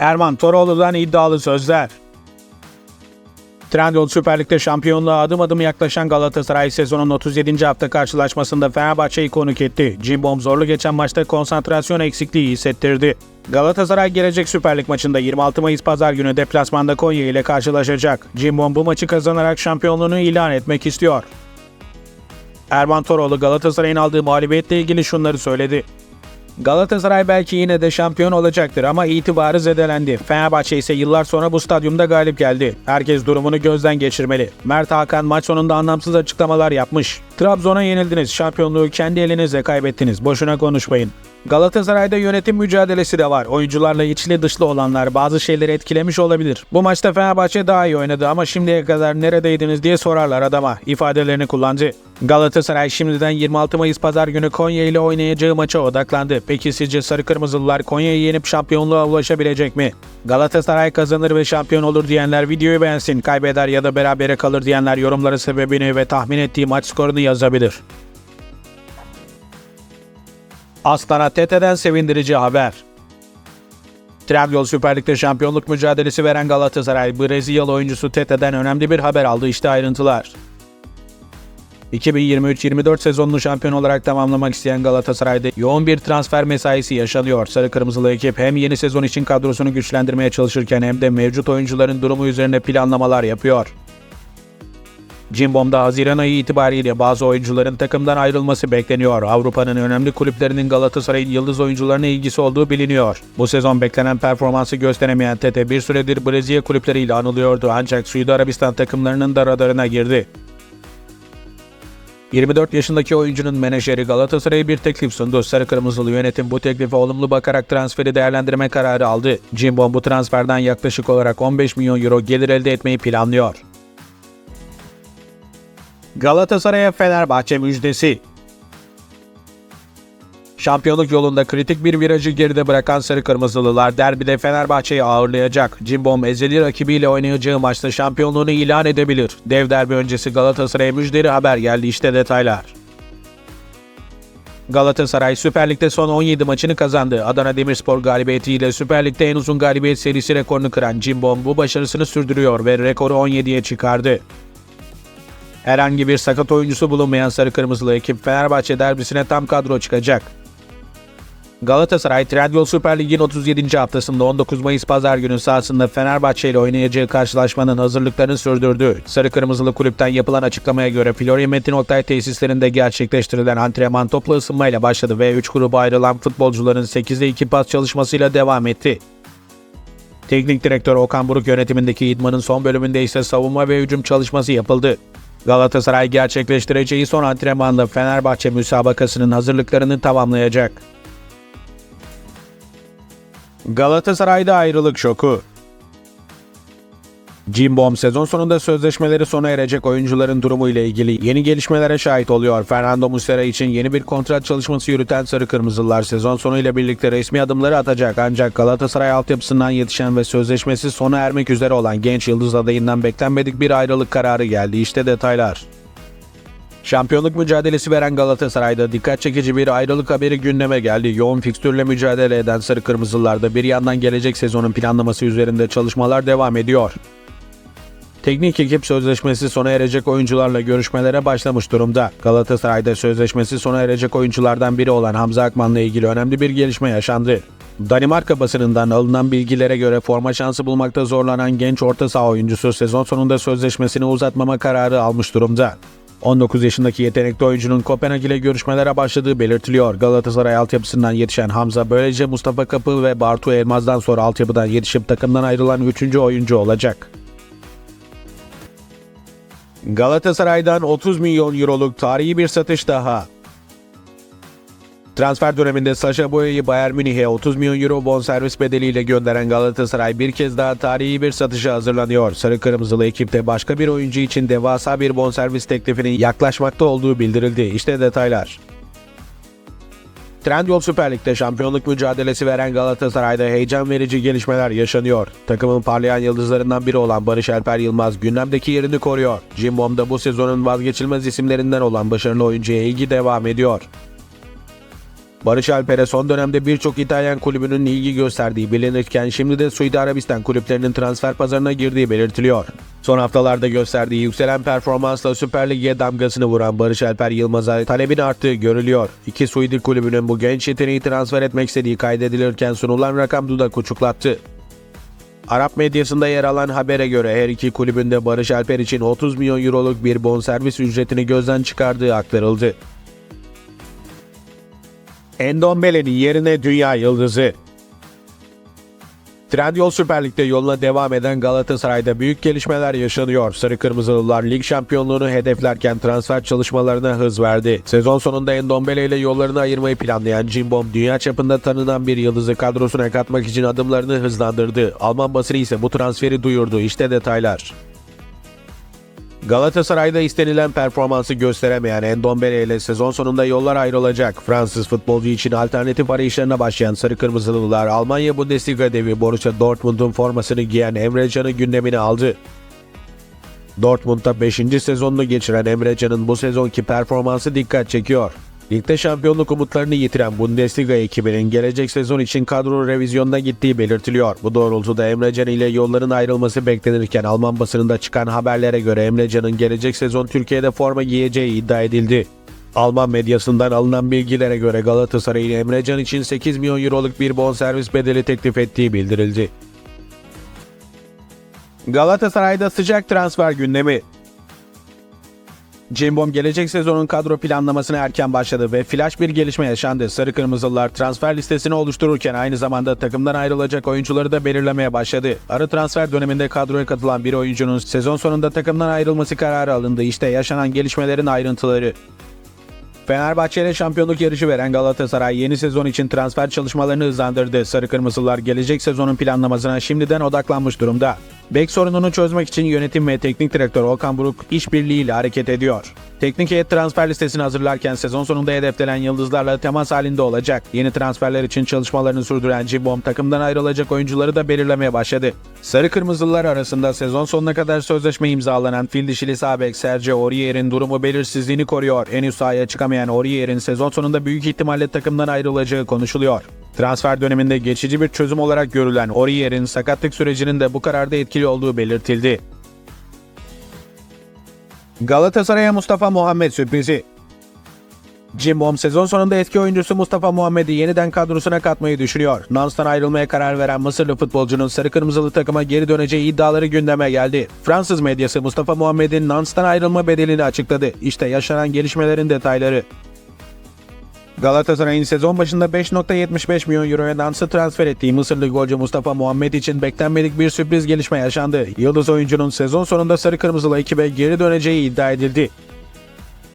Erman Toroğlu'dan iddialı sözler. Trendyol Süper Lig'de şampiyonluğa adım adım yaklaşan Galatasaray sezonun 37. hafta karşılaşmasında Fenerbahçe'yi konuk etti. Cimbom zorlu geçen maçta konsantrasyon eksikliği hissettirdi. Galatasaray gelecek Süper Lig maçında 26 Mayıs Pazar günü deplasmanda Konya ile karşılaşacak. Cimbom bu maçı kazanarak şampiyonluğunu ilan etmek istiyor. Erman Toroğlu Galatasaray'ın aldığı mağlubiyetle ilgili şunları söyledi. Galatasaray belki yine de şampiyon olacaktır ama itibarı zedelendi. Fenerbahçe ise yıllar sonra bu stadyumda galip geldi. Herkes durumunu gözden geçirmeli. Mert Hakan maç sonunda anlamsız açıklamalar yapmış. Trabzon'a yenildiniz, şampiyonluğu kendi elinizle kaybettiniz. Boşuna konuşmayın. Galatasaray'da yönetim mücadelesi de var. Oyuncularla içli dışlı olanlar bazı şeyleri etkilemiş olabilir. Bu maçta Fenerbahçe daha iyi oynadı ama şimdiye kadar neredeydiniz diye sorarlar adama. ifadelerini kullandı. Galatasaray şimdiden 26 Mayıs Pazar günü Konya ile oynayacağı maça odaklandı. Peki sizce Sarı Kırmızılılar Konya'yı yenip şampiyonluğa ulaşabilecek mi? Galatasaray kazanır ve şampiyon olur diyenler videoyu beğensin. Kaybeder ya da berabere kalır diyenler yorumları sebebini ve tahmin ettiği maç skorunu yazabilir. Aslan'a TETE'den sevindirici haber. Trendyol Süper Lig'de şampiyonluk mücadelesi veren Galatasaray, Brezilyalı oyuncusu TETE'den önemli bir haber aldı. İşte ayrıntılar. 2023-24 sezonunu şampiyon olarak tamamlamak isteyen Galatasaray'da yoğun bir transfer mesaisi yaşanıyor. Sarı Kırmızılı ekip hem yeni sezon için kadrosunu güçlendirmeye çalışırken hem de mevcut oyuncuların durumu üzerine planlamalar yapıyor. Cimbom'da Haziran ayı itibariyle bazı oyuncuların takımdan ayrılması bekleniyor. Avrupa'nın önemli kulüplerinin Galatasaray'ın yıldız oyuncularına ilgisi olduğu biliniyor. Bu sezon beklenen performansı gösteremeyen Tete bir süredir Brezilya kulüpleriyle anılıyordu ancak Suudi Arabistan takımlarının da radarına girdi. 24 yaşındaki oyuncunun menajeri Galatasaray'a bir teklif sundu. Sarı Kırmızılı yönetim bu teklife olumlu bakarak transferi değerlendirme kararı aldı. Cimbom bu transferden yaklaşık olarak 15 milyon euro gelir elde etmeyi planlıyor. Galatasaray'a Fenerbahçe müjdesi. Şampiyonluk yolunda kritik bir virajı geride bırakan Sarı Kırmızılılar derbide Fenerbahçe'yi ağırlayacak. Cimbom ezeli rakibiyle oynayacağı maçta şampiyonluğunu ilan edebilir. Dev derbi öncesi Galatasaray'a müjdeli haber geldi işte detaylar. Galatasaray Süper Lig'de son 17 maçını kazandı. Adana Demirspor galibiyetiyle Süper Lig'de en uzun galibiyet serisi rekorunu kıran Cimbom bu başarısını sürdürüyor ve rekoru 17'ye çıkardı. Herhangi bir sakat oyuncusu bulunmayan Sarı Kırmızılı ekip Fenerbahçe derbisine tam kadro çıkacak. Galatasaray Trendyol Süper Lig'in 37. haftasında 19 Mayıs Pazar günü sahasında Fenerbahçe ile oynayacağı karşılaşmanın hazırlıklarını sürdürdü. Sarı Kırmızılı kulüpten yapılan açıklamaya göre Florya Metin Oktay tesislerinde gerçekleştirilen antrenman toplu ısınmayla başladı ve 3 gruba ayrılan futbolcuların 8'de 2 pas çalışmasıyla devam etti. Teknik direktör Okan Buruk yönetimindeki idmanın son bölümünde ise savunma ve hücum çalışması yapıldı. Galatasaray gerçekleştireceği son antrenmanla Fenerbahçe müsabakasının hazırlıklarını tamamlayacak. Galatasaray'da ayrılık şoku. Cimbom sezon sonunda sözleşmeleri sona erecek oyuncuların durumu ile ilgili yeni gelişmelere şahit oluyor. Fernando Muslera için yeni bir kontrat çalışması yürüten Sarı Kırmızılar sezon sonu ile birlikte resmi adımları atacak ancak Galatasaray altyapısından yetişen ve sözleşmesi sona ermek üzere olan genç yıldız adayından beklenmedik bir ayrılık kararı geldi. İşte detaylar. Şampiyonluk mücadelesi veren Galatasaray'da dikkat çekici bir ayrılık haberi gündeme geldi. Yoğun fikstürle mücadele eden Sarı Kırmızılar'da bir yandan gelecek sezonun planlaması üzerinde çalışmalar devam ediyor. Teknik ekip sözleşmesi sona erecek oyuncularla görüşmelere başlamış durumda. Galatasaray'da sözleşmesi sona erecek oyunculardan biri olan Hamza Akman'la ilgili önemli bir gelişme yaşandı. Danimarka basınından alınan bilgilere göre forma şansı bulmakta zorlanan genç orta saha oyuncusu sezon sonunda sözleşmesini uzatmama kararı almış durumda. 19 yaşındaki yetenekli oyuncunun Kopenhag ile görüşmelere başladığı belirtiliyor. Galatasaray altyapısından yetişen Hamza böylece Mustafa Kapı ve Bartu Elmaz'dan sonra altyapıdan yetişip takımdan ayrılan 3. oyuncu olacak. Galatasaray'dan 30 milyon euroluk tarihi bir satış daha. Transfer döneminde Sasha Boya'yı Bayern Münih'e 30 milyon euro bonservis bedeliyle gönderen Galatasaray bir kez daha tarihi bir satışa hazırlanıyor. Sarı Kırmızılı ekipte başka bir oyuncu için devasa bir bonservis teklifinin yaklaşmakta olduğu bildirildi. İşte detaylar. Trendyol Süper Lig'de şampiyonluk mücadelesi veren Galatasaray'da heyecan verici gelişmeler yaşanıyor. Takımın parlayan yıldızlarından biri olan Barış Alper Yılmaz gündemdeki yerini koruyor. Cimbom'da bu sezonun vazgeçilmez isimlerinden olan başarılı oyuncuya ilgi devam ediyor. Barış Alper'e son dönemde birçok İtalyan kulübünün ilgi gösterdiği bilinirken şimdi de Suudi Arabistan kulüplerinin transfer pazarına girdiği belirtiliyor. Son haftalarda gösterdiği yükselen performansla Süper Lig'e damgasını vuran Barış Alper Yılmaz'a talebin arttığı görülüyor. İki Suudi kulübünün bu genç yeteneği transfer etmek istediği kaydedilirken sunulan rakam dudak uçuklattı. Arap medyasında yer alan habere göre her iki kulübün de Barış Alper için 30 milyon euroluk bir bonservis ücretini gözden çıkardığı aktarıldı. Endombele'nin yerine dünya yıldızı. Trendyol Süper Lig'de yoluna devam eden Galatasaray'da büyük gelişmeler yaşanıyor. Sarı Kırmızılılar lig şampiyonluğunu hedeflerken transfer çalışmalarına hız verdi. Sezon sonunda Endombele ile yollarını ayırmayı planlayan Cimbom, dünya çapında tanınan bir yıldızı kadrosuna katmak için adımlarını hızlandırdı. Alman basını ise bu transferi duyurdu. İşte detaylar. Galatasaray'da istenilen performansı gösteremeyen Endombele ile sezon sonunda yollar ayrılacak. Fransız futbolcu için alternatif arayışlarına başlayan Sarı Kırmızılılar Almanya Bundesliga devi Borussia Dortmund'un formasını giyen Emre Can'ı gündemine aldı. Dortmund'da 5. sezonunu geçiren Emre Can'ın bu sezonki performansı dikkat çekiyor. Ligde şampiyonluk umutlarını yitiren Bundesliga ekibinin gelecek sezon için kadro revizyonuna gittiği belirtiliyor. Bu doğrultuda Emre Can ile yolların ayrılması beklenirken Alman basınında çıkan haberlere göre Emre Can'ın gelecek sezon Türkiye'de forma giyeceği iddia edildi. Alman medyasından alınan bilgilere göre Galatasaray'ın Emre Can için 8 milyon euroluk bir bonservis bedeli teklif ettiği bildirildi. Galatasaray'da sıcak transfer gündemi. Cimbom gelecek sezonun kadro planlamasına erken başladı ve flash bir gelişme yaşandı. Sarı Kırmızılılar transfer listesini oluştururken aynı zamanda takımdan ayrılacak oyuncuları da belirlemeye başladı. Arı transfer döneminde kadroya katılan bir oyuncunun sezon sonunda takımdan ayrılması kararı alındı. İşte yaşanan gelişmelerin ayrıntıları. Fenerbahçe ile şampiyonluk yarışı veren Galatasaray yeni sezon için transfer çalışmalarını hızlandırdı. Sarı Kırmızılar gelecek sezonun planlamasına şimdiden odaklanmış durumda. Bek sorununu çözmek için yönetim ve teknik direktör Okan Buruk işbirliğiyle hareket ediyor. Teknik heyet transfer listesini hazırlarken sezon sonunda hedeflenen yıldızlarla temas halinde olacak. Yeni transferler için çalışmalarını sürdüren Cimbom takımdan ayrılacak oyuncuları da belirlemeye başladı. Sarı Kırmızılılar arasında sezon sonuna kadar sözleşme imzalanan fil dişili sağ bek Sergio Aurier'in durumu belirsizliğini koruyor. Henüz sahaya çıkamayan Aurier'in sezon sonunda büyük ihtimalle takımdan ayrılacağı konuşuluyor. Transfer döneminde geçici bir çözüm olarak görülen Aurier'in sakatlık sürecinin de bu kararda etkili olduğu belirtildi. Galatasaray'a Mustafa Muhammed sürprizi. Cimbom sezon sonunda eski oyuncusu Mustafa Muhammed'i yeniden kadrosuna katmayı düşünüyor. Nans'tan ayrılmaya karar veren Mısırlı futbolcunun sarı kırmızılı takıma geri döneceği iddiaları gündeme geldi. Fransız medyası Mustafa Muhammed'in Nans'tan ayrılma bedelini açıkladı. İşte yaşanan gelişmelerin detayları. Galatasaray'ın sezon başında 5.75 milyon euroya Nans'ı transfer ettiği Mısırlı golcü Mustafa Muhammed için beklenmedik bir sürpriz gelişme yaşandı. Yıldız oyuncunun sezon sonunda sarı kırmızılı ekibe geri döneceği iddia edildi.